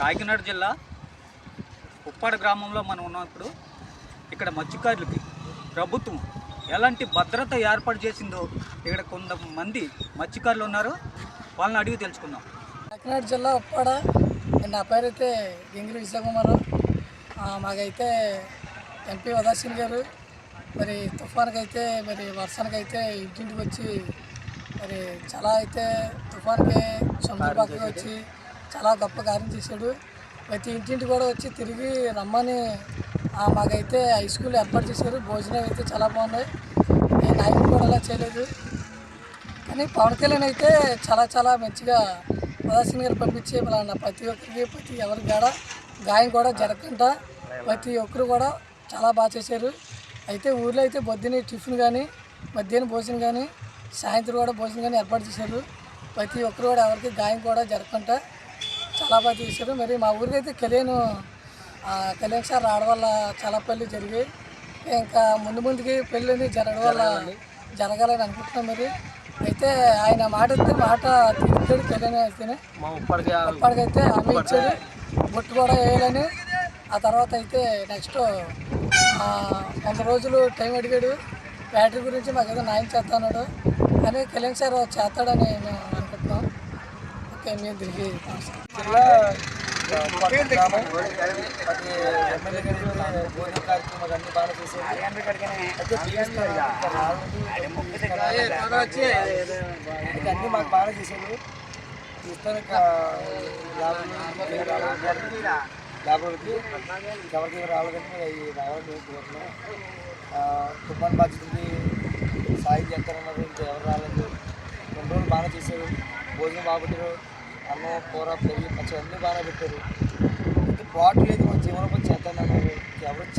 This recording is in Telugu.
కాకినాడ జిల్లా ఉప్పాడ గ్రామంలో మనం ఉన్నాం ఇప్పుడు. ఇక్కడ మత్స్యకారులకి ప్రభుత్వం ఎలాంటి భద్రత ఏర్పాటు చేసిందో ఇక్కడ కొంతమంది మత్స్యకారులు ఉన్నారు. వాళ్ళని అడిగి తెలుసుకుందాం. కాకినాడ జిల్లా ఉప్పాడ నా పేరు అయితే గింగిరి విశాఖకుమారం ఆ, మాకైతే ఎంపీ ఉదాసీన్ గారు. మరి తుఫాన్కి అయితే మరి వర్షానికి అయితే ఇంటింటికి వచ్చి మరి చాలా అయితే తుఫాన్కి సముద్ర పక్కకి వచ్చి చాలా గొప్ప కార్యం చేశాడు. ప్రతి ఇంటింటి కూడా వచ్చి తిరిగి రమ్మని మాకైతే హై స్కూల్ ఏర్పాటు చేశారు. భోజనం అయితే చాలా బాగున్నాయి. నేను ఆయన కూడా అలా చేయలేదు. కానీ పవన్ కళ్యాణ్ అయితే చాలా చాలా మంచిగా ప్రదర్శన గారు పంపించి మన ప్రతి ఒక్కరికి ప్రతి ఎవరి కాడ గాయం కూడా జరగకుండా ప్రతి ఒక్కరు కూడా చాలా బాగా చేశారు. అయితే ఊర్లో అయితే పొద్దున్న టిఫిన్ కానీ మధ్యాహ్నం భోజనం కానీ సాయంత్రం కూడా భోజనం కానీ ఏర్పాటు చేశారు. ప్రతి ఒక్కరు కూడా ఎవరికి గాయం కూడా జరగకుండా చాలా బాగా చేశారు. మరి మా ఊరికి అయితే కళ్యాణ్ కళ్యాణ్ సార్ రావడం వల్ల చాలా పెళ్ళి జరిగాయి. ఇంకా ముందు ముందుకి పెళ్ళి జరగడం వల్ల జరగాలని అనుకుంటున్నాం మరి. అయితే ఆయన మాట ఇస్తే మాట తిరిగాడు కళ్యాణ్ అయితేనే. అప్పటికైతే హామీ ఇచ్చాడు. బొట్టు కూడా వేయాలని. ఆ తర్వాత అయితే నెక్స్ట్ వంద రోజులు టైం అడిగాడు. బ్యాటరీ గురించి మాకు ఏదో న్యాయం చేస్తా అన్నాడు. కానీ కళ్యాణ్ సార్ చేస్తాడని మేము అనుకుంటున్నాం ఓకే మేము తిరిగి జిల్లా ఉప్పటి గ్రామం ప్రతి ఎమ్మెల్యే గారి భోజన తిరిగి అన్ని మాకు బాగా చేసాడు లేబర్కి ఎవరికి రావాలంటే అవి రావాలని కోరుతున్నాం తుఫాన్ బాధ్యతకి సాయం చేస్తారన్నారు ఇంకా ఎవరు రాలేదు. రెండు రోజులు బాగా చేశారు. భోజనం బాగుంటారు అన్నం కూర పెళ్ళి పచ్చడి అన్నీ బాగానే పెట్టారు. బాటిల్ లేదు మా జీవనోపాధి చేద్దాం ఎవరు